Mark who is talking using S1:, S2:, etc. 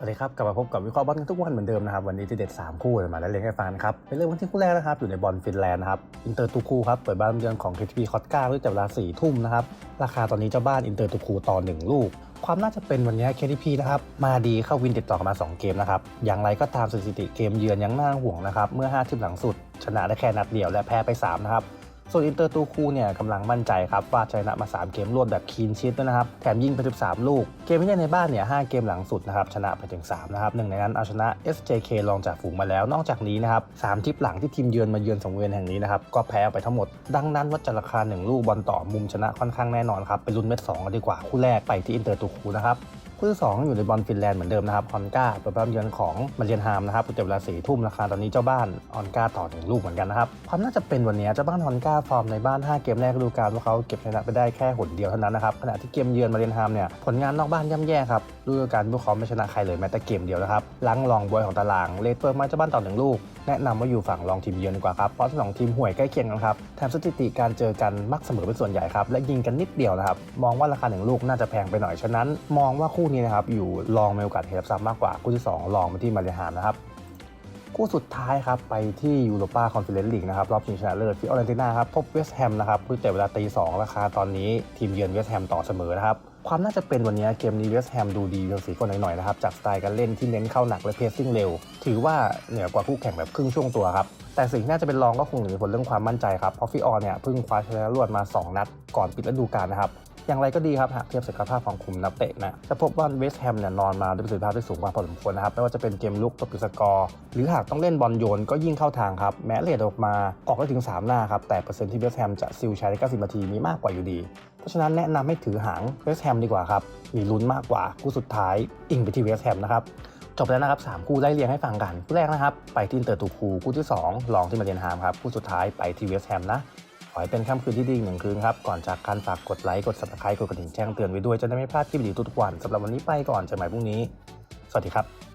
S1: สวัสดีครับกลับมาพบกับวิเคราะห์บอลกันทุกวันเหมือนเดิมนะครับวันนี้จะเด็ด 3 คู่มาแล้วเล่นให้ฟังนครับเป็นเรื่องวันที่คู่แรกนะครับอยู่ในบอลฟินแลนด์นะครับอินเตอร์ตูคูครับเปิดบ้านเยือนของ KTP คอตกาด้วยจับเวลา4ทุ่มนะครับราคาตอนนี้เจ้าบ้านอินเตอร์ตูคูต่อ1ลูก ความน่าจะเป็นวันนี้ KTP นะครับมาดีเข้าวินติดต่อกันมา 2 เกมนะครับอย่างไรก็ตามสถิติเกมเยือนยังน่าห่วงนะครับเมื่อ5ทีมหลังสุด ชนะได้แค่นัดเดียวและแพ้ไป3นะครับ ส่วนอินเตอร์ตูคูเนี่ยกำลังมั่นใจครับว่าชนะมา 3 เกมรวดแบบคีนชิด้วยนะครับ แถมยิงไป 13 ลูก เกมที่เล่นในบ้านเนี่ย 5 เกมหลังสุดนะครับ ชนะไปถึง 3 นะครับหนึ่งในนั้นเอาชนะ SJK รองจากฝูงมาแล้ว นอกจากนี้นะครับ 3 ทิปหลังที่ทีมเยือนมาเยือนสังเวียนแห่งนี้นะครับ ก็แพ้ไปทั้งหมด ดังนั้นวัดจากราคา1ลูกบอลต่อมุมชนะค่อนข้างแน่นอนครับไปลุ้นเม็ด2กันดีกว่าคู่แรกไปที่อินเตอร์ตูคูนะครับ คู่ที่สองอยู่ในบอลฟินแลนด์เหมือนเดิมนะครับฮอนกาเปิดบ้านเยือนของมาเรียนฮามนะครับเจ็บเวลาสี่ทุ่มราคาตอนนี้เจ้าบ้านฮอนกาต่อหนึ่งลูกเหมือนกันนะครับความน่าจะเป็นวันนี้เจ้าบ้านฮอนกาฟอร์มในบ้าน 5 เกมแรกฤดูกาลพวกเขาเก็บชนะไปได้แค่หนเดียวเท่านั้นนะครับขณะที่เกมเยือนมาเรียนฮามเนี่ยผลงานนอกบ้านย่ำแย่ครับฤดูกาลพวกเขาไม่ชนะใครเลยแม้แต่เกมเดียวนะครับลังรองบอยของตารางเลดเปิดมาเจ้าบ้านต่อหนึ่งลูก แนะนำว่าอยู่ฝั่งรองทีมเยือนดีกว่าครับ เพราะทั้งสองทีมห่วยใกล้เคียงกันครับ แถมสถิติการเจอกันมักเสมอเป็นส่วนใหญ่ครับ และยิงกันนิดเดียวนะครับ มองว่าราคาหนึ่งลูกน่าจะแพงไปหน่อย ฉะนั้น มองว่าคู่นี้นะครับอยู่รองมีโอกาสเทรับซ้ำมากกว่าคู่ที่ 2 รองมาที่มาเลหานนะครับ คู่สุดท้ายครับ ไปที่ยูโรปาคอนเฟอเรนซ์ลีกนะครับ รอบชิงชนะเลิศที่ออเรนตินาครับ พบเวสต์แฮมนะครับผู้เตะเวลาตีสองราคาตอนนี้ทีมเยือนเวสต์แฮมต่อเสมอนะครับ ความน่าจะเป็นวันนี้เกมนี้เวสต์แฮมดูดีเพียงสีคนหน่อยๆนะครับจากสไตล์การเล่นที่เน้นเข้าหนักและเพสซิ่งเร็ว ถือว่าเหนือกว่าคู่แข่งแบบครึ่งช่วงตัวครับแต่สิ่งที่น่าจะเป็นรองก็คงหนีผลเรื่องความมั่นใจครับเพราะฟิออนเนี่ยเพิ่งคว้าชนะรวดมา 2 นัดก่อนปิดฤดูกาลนะครับ อย่างไรก็ดีครับหากเทียบศักยภาพของคุมนักเตะนะจะพบว่าเวสต์แฮมเนี่ยนอนมาด้วยประสิทธิภาพที่สูงกว่าพอสมควรนะครับไม่ว่าจะเป็นเกมลุกตบปิสกอร์ หรือหากต้องเล่นบอลโยนก็ยิ่งเข้าทางครับ แม้เลดออกมาออกได้ถึง 3 หน้าครับ แต่เปอร์เซ็นต์ที่เวสต์แฮมจะซิลใช้ใน 90 นาทีมีมากกว่าอยู่ดี เพราะฉะนั้นแนะนำให้ถือหางเวสต์แฮมดีกว่าครับ มีลุ้นมากกว่าคู่สุดท้ายอิงไปที่เวสต์แฮมนะครับจบแล้วนะครับ3คู่ไล่เรียงให้ฟังกันคู่แรกนะครับไปที่อินเตอร์ตูคูคู่ที่ 2 ลองที่มาเรียนฮามครับคู่สุดท้ายไปที่เวสต์แฮมนะ ให้เป็นค่ำคืนที่ดีอีกหนึ่งคืนครับ ก่อนจากการฝากกดไลค์ กด subscribe กดกระดิ่งแจ้งเตือนไว้ด้วย จะได้ไม่พลาดคลิปดีๆทุกๆวันสำหรับวันนี้ไปก่อนเจอกันใหม่พรุ่งนี้ สวัสดีครับ